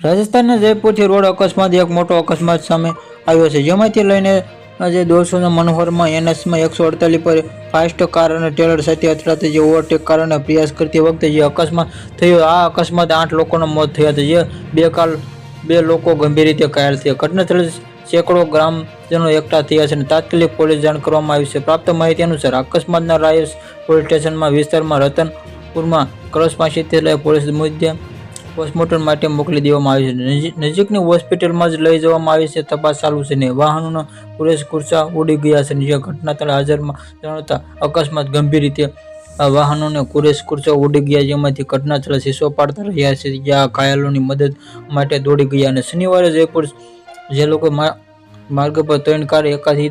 રાજસ્થાનના જયપુરથી રોડ અકસ્માત, એક મોટો અકસ્માત સામે આવ્યો છે. જેમાંથી લઈને આજે દોઢસોના મનોહરમાં એનએસમાં એકસો અડતાલીસ પર ફાસ્ટ કાર અને ટેલર સાથે અથડાતા જે ઓવરટેક કારણે પ્રયાસ કરતી વખતે જે અકસ્માત થયો, આ અકસ્માત આઠ લોકોના મોત થયા હતા. જે બે કાલ બે લોકો ગંભીર રીતે ઘાયલ થયા. ઘટના સ્થળે સેંકડો ગ્રામજનો એકઠા થયા છે અને તાત્કાલિક પોલીસ જાણ કરવામાં આવી છે. પ્રાપ્ત માહિતી અનુસાર, અકસ્માતના રાયસ પોલીસ સ્ટેશનમાં વિસ્તારમાં રતનપુરમાં ક્રોસ પાસેથી લઈ પોલીસ મુદ્દે પોસ્ટમોર્ટમ માટે મોકલી દેવામાં આવી છે. નજીકની હોસ્પિટલમાં જ લઈ જવામાં આવી છે. તપાસ ચાલુ છે ને વાહનોના પુરેશ ખુરશા ઉડી ગયા છે. જે ઘટના સ્થળે હાજરમાં જણાવતા અકસ્માત ગંભીર રીતે વાહનોને કુરેશ કુરચો ઉડી ગયા જેમાંથી ઘટના સ્થળે શીશો પાડતા રહ્યા છે. જ્યાં ઘાયલોની મદદ માટે દોડી ગયા અને શનિવારે જયપુર જે લોકો માર્ગ પર ત્રણ કાર એકાથી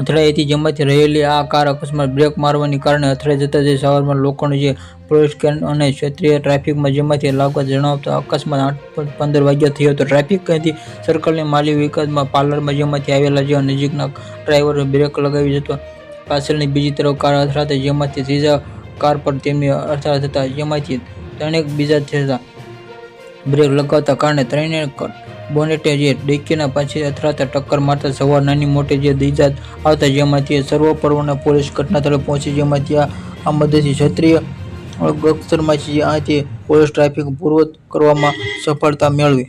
અથડાઈ હતી જેમાંથી રહેલી આ કાર અકસ્માત બ્રેક મારવાની કારણે અથડાઈ જતા જે સવારમાં લોકોનું જે પોલીસ કેન અને ક્ષેત્રીય ટ્રાફિકમાં જેમાંથી લાગવા જણાવતા અકસ્માત આઠ પંદર વાગ્યા થયો હતો. ટ્રાફિક અહીંથી સર્કલની માલી વિકાસમાં પાર્લરમાં જેમાંથી આવેલા જે નજીકના ડ્રાઈવરે બ્રેક લગાવી જતો પાછળની બીજી તરફ કાર અથડાતા જેમાંથી ત્રીજા કાર પર તેમની અથડાત થતા જેમાંથી ત્રણેક બીજા થતા બ્રેક લગાવતા કારણે ત્રણેય બોનેટે જે ડેકીના પાછી અથડાતા ટક્કર મારતા સવાર નાની મોટી જે દિજાત આવતા જેમાંથી સર્વપર્વના પોલીસ ઘટના સ્થળે પહોંચી જેમાંથી આ આ મદદથી ક્ષત્રિય ગક્ષરમાંથી જે આથી પોલીસ ટ્રાફિક પૂર્વત કરવામાં સફળતા મેળવી.